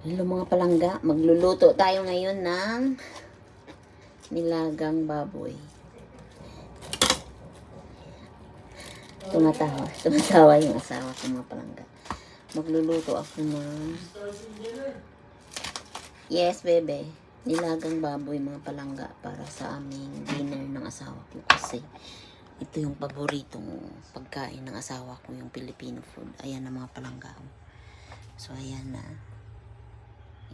Hello mga palangga, magluluto tayo ngayon ng nilagang baboy. Tumatawa, tumatawa yung asawa ko mga palangga. Magluluto ako ng... Yes, bebe. Nilagang baboy mga palangga para sa aming dinner ng asawa ko kasi ito yung paboritong pagkain ng asawa ko, yung Filipino food. Ayan na mga palangga. So, ayan na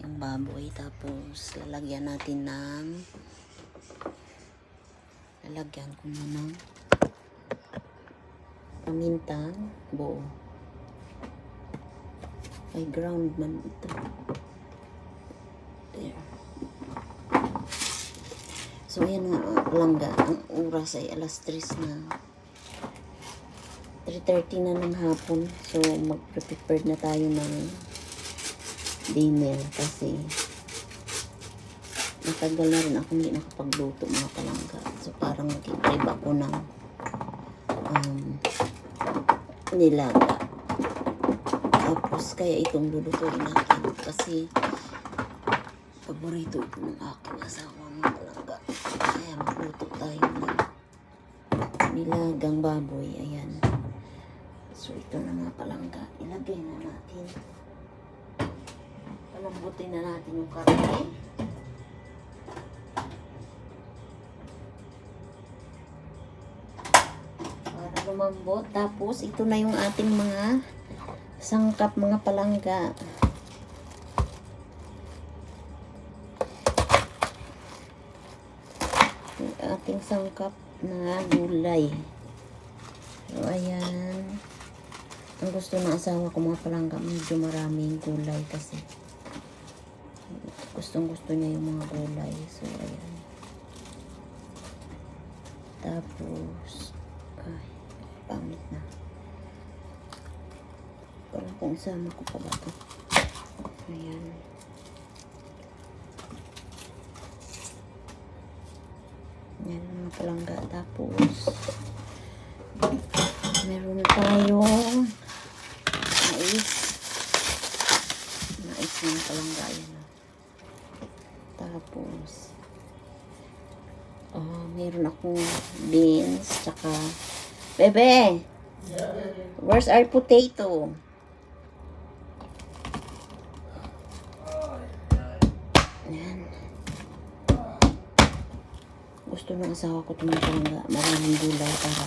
yung baboy. Tapos lalagyan natin ng lalagyan ko na ng pamintang buo. Ay ground man ito. There. So ayan nga mga palangga ang oras ay alas 3 na. 3.30 na ng hapon. So mag-prepare na tayo ng dinner kasi matagal na rin ako hindi nakapagluto mga palangga. So parang nag-crave ako ng um, nilaga. Tapos kaya itong lulutuin natin kasi paborito ito ng aking asawa mga palangga. Kaya magluto tayo ng nilagang baboy. Ayan. So ito na mga palangga. Ilagay na natin. Palambutin na natin yung karne. Para lumambot. Tapos, ito na yung ating mga sangkap mga palangga. Yung ating sangkap na gulay. So, ayan. Ang gusto ng asawa ko mga palangga, medyo maraming gulay kasi gustong gusto niya yung mga gulay. So, ayan. Tapos, ay, pangit na. Parang kung sama ko pa ba ito. Ayan. Yan mga palangga. Tapos, meron tayong mais. Mais mga palangga. Yan. oh. Tapos, oh, meron akong beans, tsaka, bebe, where's our potato? Yan. Gusto ng asawa ko tumatangga, maraming gulay para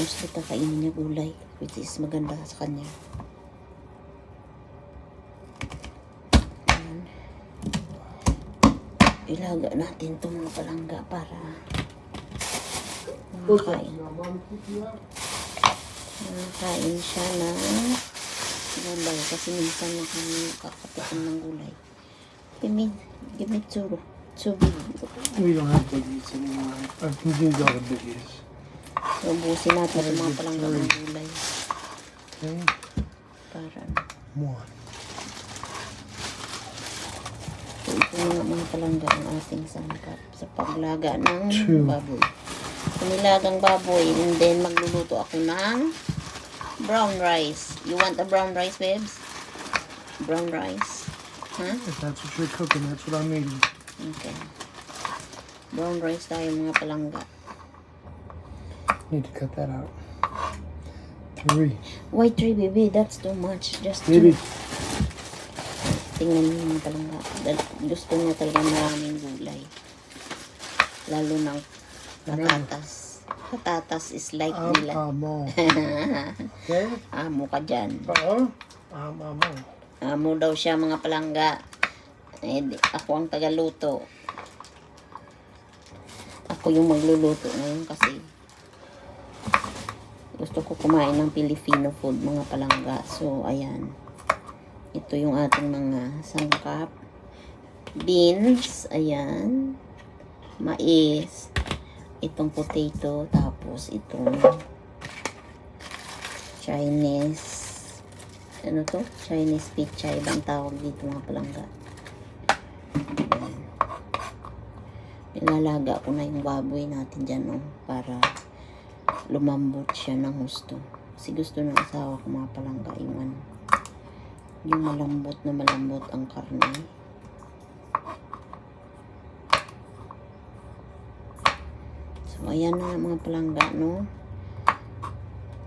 mostly kakainin niya gulay, which is maganda sa kanya. Ayan. Ilaga natin itong mga palangga para makakain. Makakain siya ng gulay kasi minsan na kami kakatikin ng gulay. Give me, give me two, two. We don't have biggies anymore. I've consumed all the biggies. So, ubusin natin yung mga palangga ng gulay. Okay, Para, one. so ito na mga palangga ang ating sangkap sa paglaga ng Two. baboy. Nilagang baboy and then magluluto ako ng brown rice. You want a brown rice, babes? Brown rice. Huh? If that's what you're cooking, that's what I'm eating. Okay. Brown rice tayo mga palangga. Need to cut that out. Three. Why three, baby? That's too much. Just Maybe. two. Tingnan niyo mga palangga. Gusto niya talaga maraming gulay. Lalo ng patatas. Patatas is like Um, nila. amo. Okay? Amo ka dyan. Uh-oh. Um, amo. Amo daw siya mga palangga. Eh, ako ang tagaluto. Ako yung magluluto ngayon kasi gusto ko kumain ng Filipino food mga palangga. So, ayan. Ito yung ating mga sangkap. Beans, ayan. Mais. Itong potato. Tapos itong Chinese ano to? Chinese pichay bang tawag dito mga palangga. Nilalaga ko na yung baboy natin dyan, no? Para lumambot siya ng gusto. Kasi gusto ng asawa ko mga palangga yung ano, Yung malambot na malambot ang karne. So, ayan na mga palangga, no?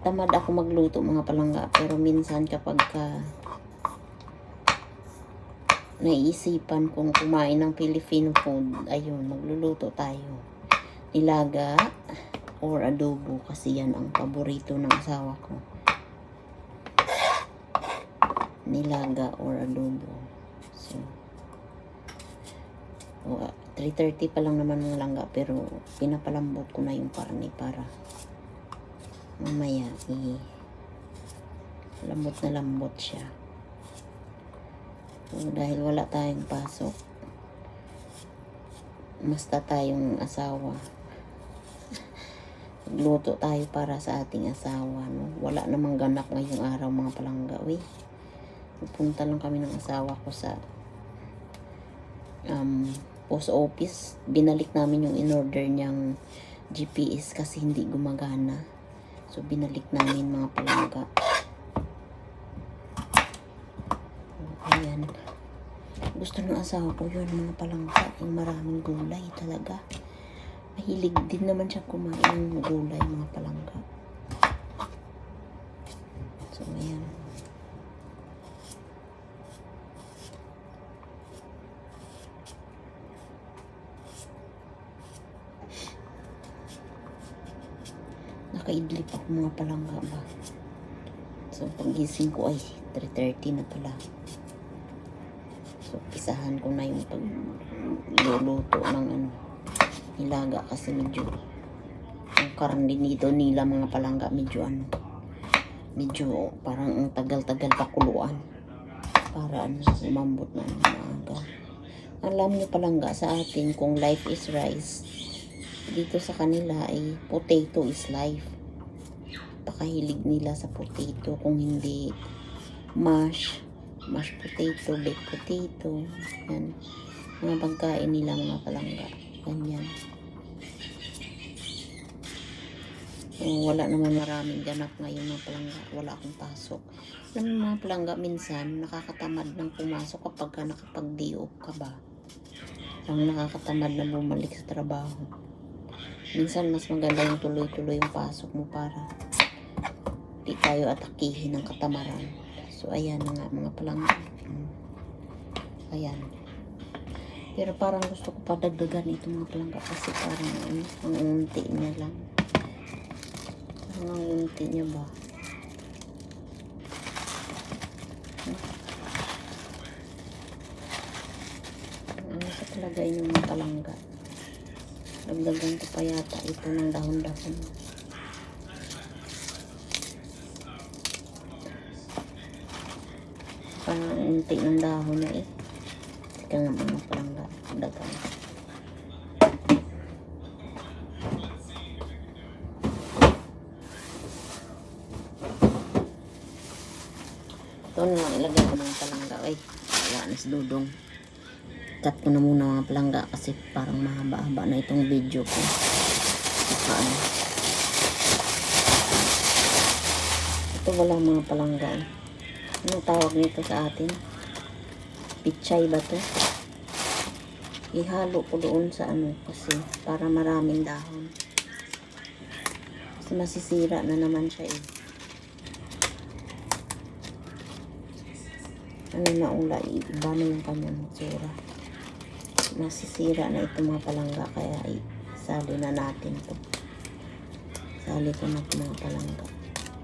Tamad ako magluto mga palangga, pero minsan kapag ka naisipan kong kumain ng Filipino food, ayun, magluluto tayo. Nilaga or adobo kasi yan ang paborito ng asawa ko. Nilaga or adobo. So, o, 3.30 pa lang naman ng langga pero pinapalambot ko na yung karne para mamaya i lambot na lambot siya. So, dahil wala tayong pasok, basta tayong asawa. Luto tayo para sa ating asawa. No? Wala namang ganak ngayong araw mga palangga. Uy, pupunta lang kami ng asawa ko sa um, post office. Binalik namin yung in-order niyang GPS kasi hindi gumagana. So, binalik namin mga palangga. Ayan. Gusto ng asawa ko yun, mga palangga. Yung maraming gulay talaga. Mahilig din naman siya kumain ng gulay, mga palangga. So, ayan. Nakaidlip ako mga palangga ba. So, pagising ko ay 3.30 na pala. So, pisahan ko na yung pagluluto ng ano, nilaga kasi medyo yung karne dito nila mga palangga medyo ano, medyo parang ang tagal-tagal pakuluan para ano, umambot na ng maaga. Alam niyo palangga sa atin kung life is rice, dito sa kanila ay potato is life. Pakahilig nila sa potato kung hindi mash, mashed potato, baked potato, yan. Mga pagkain nila mga palangga. Ganyan. So, wala naman maraming ganap ngayon mga palangga. Wala akong pasok. Alam mo mga palangga, minsan nakakatamad ng pumasok kapag ka nakapag-day off ka ba. Ang nakakatamad na bumalik sa trabaho. Minsan mas maganda yung tuloy-tuloy yung pasok mo para di tayo atakihin ng katamaran. So, ayan nga mga palangga. Mm. Ayan. Pero parang gusto ko pa dagdagan ito mga palangga kasi parang ano, ang unti niya lang. Parang ang unti niya ba? Ano sa palagay ng mga palangga? Dagdagan ko pa yata ito ng dahon-dahon. Parang ang unti ng dahon na eh. Teka nga mga palangga. Dagan. Ito na lang ilagay ko mga palangga. Ay, wala na si Dudong. Cut ko na muna mga palangga kasi parang mahaba-haba na itong video ko. Saka ano. Ito wala mga palangga. Anong tawag nito sa atin? Pichay ba to? Ihalo ko doon sa ano kasi para maraming dahon. Kasi masisira na naman siya eh. Ano na ula, iba na yung kanyang tsura. Masisira na ito mga palangga kaya isali na natin to. Sali ko na ito mga palangga.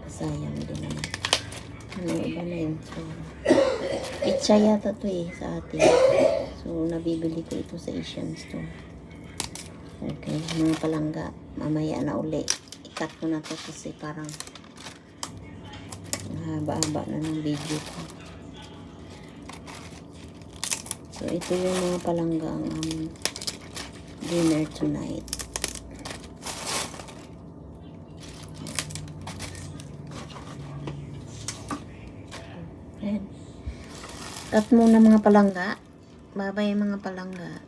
Sayang din naman. Ano, iba na yung tsura. Pizza yata to eh sa atin. So, nabibili ko ito sa Asian store. Okay, mga palangga. Mamaya na uli. I-cut ko na to kasi parang haba-haba na ng video ko. So, ito yung mga palangga ang aming dinner tonight. Ayan. Cut muna mga palangga. Babay mga palangga.